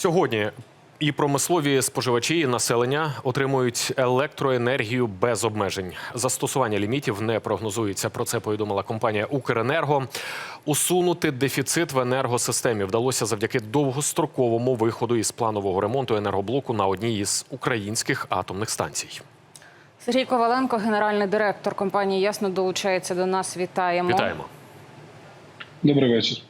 Сьогодні і промислові споживачі, і населення отримують електроенергію без обмежень. Застосування лімітів не прогнозується. Про це повідомила компанія Укренерго. Усунути дефіцит в енергосистемі вдалося завдяки довгостроковому виходу із планового ремонту енергоблоку на одній із українських атомних станцій. Сергій Коваленко, генеральний директор компанії Ясно долучається до нас. Вітаємо. Вітаємо. Добрий вечір.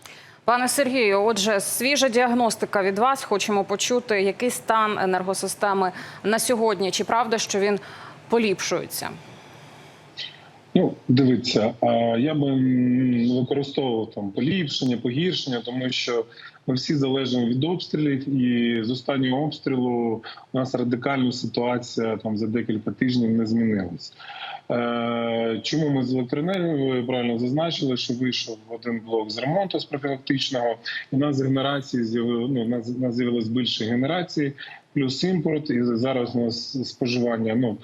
Пане Сергію, отже, свіжа діагностика від вас. Хочемо почути, який стан енергосистеми на сьогодні. Чи правда, що він поліпшується? Ну, дивіться, я би використовував там поліпшення, погіршення, тому що ми всі залежимо від обстрілів, і з останнього обстрілу у нас радикальна ситуація там за декілька тижнів не змінилась. Е, Чому ми з електроенергією правильно зазначили, що вийшов один блок з ремонту з профілактичного, і нас з генерації ну, нас, нас з'явилось більше генерації, плюс імпорт, і зараз у нас споживання. Ну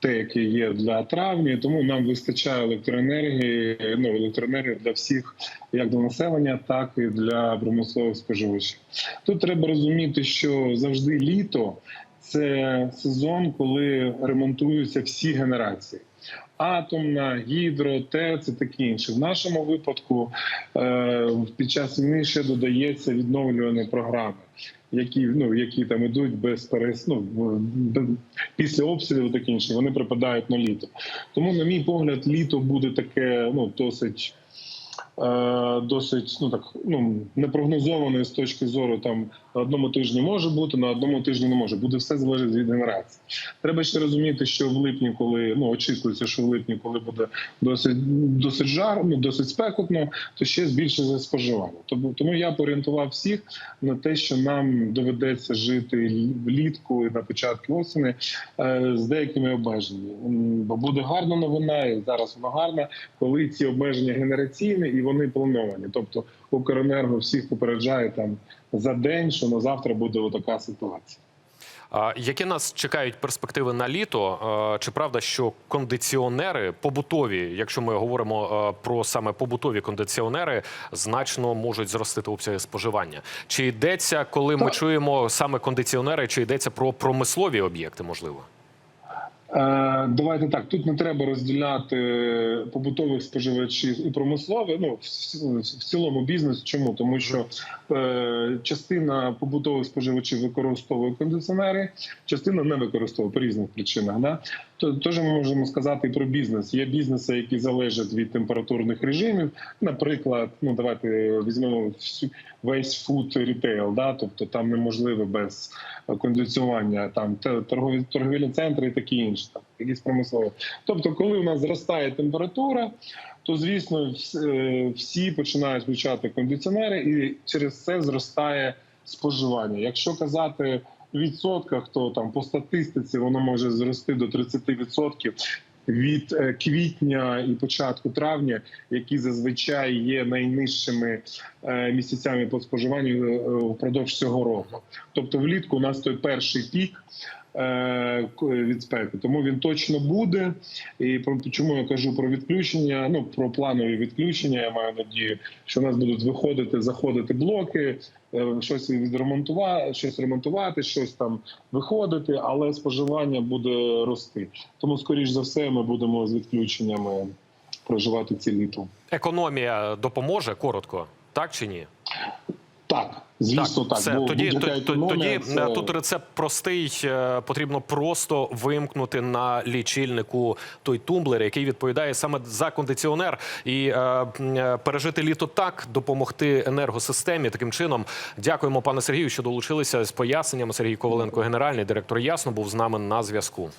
те, яке є для травні, тому нам вистачає електроенергії, ну електроенергії для всіх, як до населення, так і для промислових споживачів. Тут треба розуміти, що завжди літо це сезон, коли ремонтуються всі генерації. Атомна, гідро, ТЕЦ і таке інше. В нашому випадку е, під час війни ще додається відновлювані програми, які ну які там ідуть без перес... ну, після обстрілів таке інше. Вони припадають на літо. Тому, на мій погляд, літо буде таке ну досить. Е, Досить ну так ну непрогнозоване з точки зору там на одному тижні може бути, на одному тижні не може. Буде все залежить від генерації. Треба ще розуміти, що в липні, коли ну очікується, що в липні, коли буде досить досить жарно, досить спекотно, то ще збільшиться споживання. Тому тому я поорієнтував всіх на те, що нам доведеться жити влітку і на початку осені е, з деякими обмеженнями. Бо буде гарна новина, і зараз вона гарна, коли ці обмеження генераційні і вони плановані. Тобто Укренерго всіх попереджає там за день, що на завтра буде така ситуація. А які нас чекають перспективи на літо? Чи правда, що кондиціонери побутові, якщо ми говоримо про саме побутові кондиціонери, значно можуть зростити обсяги споживання? Чи йдеться, коли ми Так. чуємо саме кондиціонери, чи йдеться про промислові об'єкти? Можливо, Давайте так. Тут не треба розділяти побутових споживачів і промислових. Ну в, в цілому бізнес. Чому тому, що е, частина побутових споживачів використовує кондиціонери, частина не використовує по різних причинах. Да? Теж ми можемо сказати про бізнес. Є бізнеси, які залежать від температурних режимів. Наприклад, ну давайте візьмемо весь фуд рітейл, да, тобто там неможливо без кондиціювання, там торгові торговельні центри і такі інші, там якісь промислові. Тобто, коли у нас зростає температура, то звісно е, всі починають включати кондиціонери, і через це зростає споживання. Якщо казати відсотках, то там по статистиці воно може зрости до 30% від е, квітня і початку травня, які зазвичай є найнижчими е, місяцями по споживанню е, впродовж цього року. Тобто, влітку у нас той перший пік. Е, Від спеки, тому він точно буде. І про чому я кажу про відключення? Ну про планові відключення. Я маю надію, що у нас будуть виходити, заходити блоки, е, щось відремонтувати, щось ремонтувати, щось там виходити, але споживання буде рости. Тому, скоріш за все, ми будемо з відключеннями проживати ці літо. економія допоможе коротко, так чи ні? Так, звісно, так. все. бо тоді тоді це- е, тут рецепт простий. Е, Потрібно просто вимкнути на лічильнику той тумблер, який відповідає саме за кондиціонер, і е, е, пережити літо так, допомогти енергосистемі. Таким чином, дякуємо, пане Сергію, що долучилися з поясненнями. Сергій Коваленко, генеральний директор Ясно, був з нами на зв'язку.